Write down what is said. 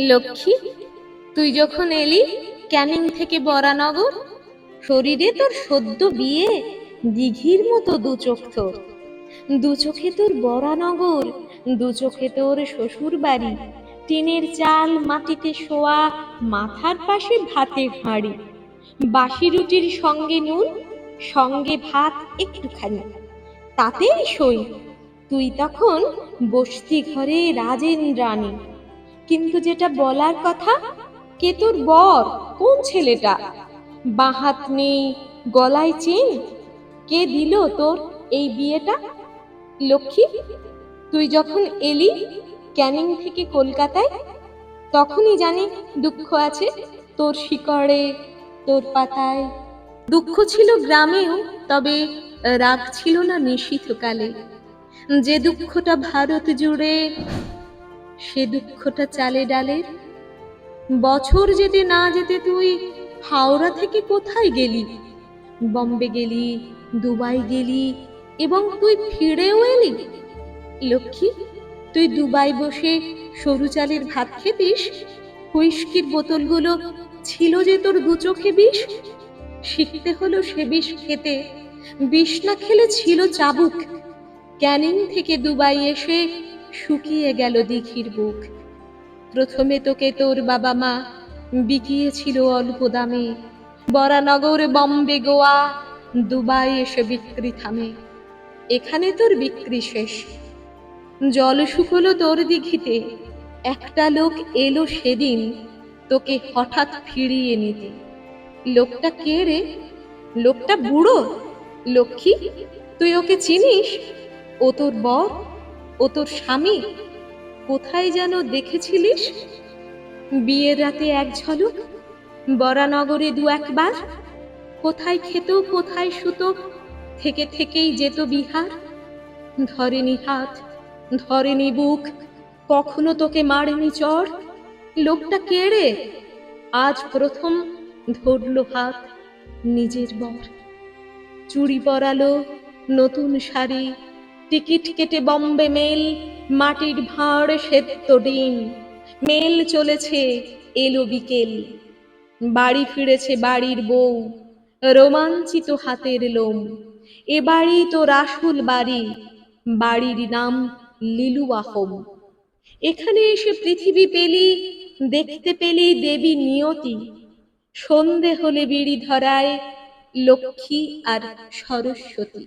লক্ষ্মী, তুই যখন এলি ক্যানিং থেকে বরানগর, শরীরে তোর সদ্য বিয়ে দিঘির মতো দু চোখ তোর। দু চোখে তোর বরানগর, দু চোখে তোর শ্বশুর বাড়ি টিনের চাল মাটিতে শোয়া, মাথার পাশে ভাতের হাঁড়ি। বাসি রুটির সঙ্গে নুন, সঙ্গে ভাত একটুখানি। তাতেই সই। তুই তখন বসতি ঘরে রাজেন রানী। কিন্তু যেটা বলার কথা, কে তোর বর? কোন ছেলেটা? বাহাত নেই, গলায় চেন? কে দিল তোর এই বিয়েটা? লক্ষ্মী, তুই যখন এলি ক্যানিং থেকে কলকাতায়, তখনই জানি দুঃখ আছে তোর শিকড়ে, তোর পাতায়। দুঃখ ছিল গ্রামেও, তবে রাগ ছিল না নিশীথকালে। যে দুঃখটা ভারত জুড়ে সে দুঃখটা চালে ডালের বছর যেতে না যেতে তুই হাওড়া থেকে কোথায় গেলি? বম্বে গেলি, দুবাই গেলি এবং তুই ফিরেও এলি? লক্ষ্মী, তুই দুবাই বসে সরু চালের ভাত খেতিস? হুইস্কির বোতলগুলো ছিল যে তোর দু চোখে বিষ? শিখতে হলো সে বিষ খেতে। বিষ না খেলে ছিল চাবুক। ক্যানিং থেকে দুবাই এসে শুকিয়ে গেল দিঘির বুক। প্রথমে তোকে তোর বাবা মা বিকিয়েছিল অল্প দামে। বরানগর বম্বে গোয়া, দুবাই এসে বিক্রি থামে। এখানে তোর বিক্রি শেষ। জল শুকলো তোর দিঘিতে। একটা লোক এলো সেদিন তোকে হঠাৎ ফিরিয়ে নিতে। লোকটা কে রে? লোকটা বুড়ো? লক্ষ্মী, তুই ওকে চিনিস? ও তোর বর? ও তোর স্বামী? কোথায় যেন দেখেছিলিস? বিয়ের রাতে এক ঝলক, বরানগরে দু একবার, কোথায় খেত, কোথায় শুতো, থেকে থেকেই যেত বিহার। ধরেনি হাত, ধরেনি বুক, কখনো তোকে মারেনি চর। লোকটা কেড়ে আজ প্রথম ধরলো হাত নিজের বর। চুড়ি পরালো নতুন শাড়ি টিকিট কেটে বম্বে মেল, মাটির ভাঁড় সেত্ত ডিম। মেল চলেছে, এলো বিকেল। বাড়ি ফিরেছে বাড়ির বউ, রোমাঞ্চিত হাতের লোম। এ বাড়ি তোর আসল বাড়ি, বাড়ির নাম লিলুয়াহম এখানে এসে পৃথিবী পেলি, দেখতে পেলি দেবী নিয়তি। সন্ধে হলে বিড়ি ধরায় লক্ষ্মী আর সরস্বতী।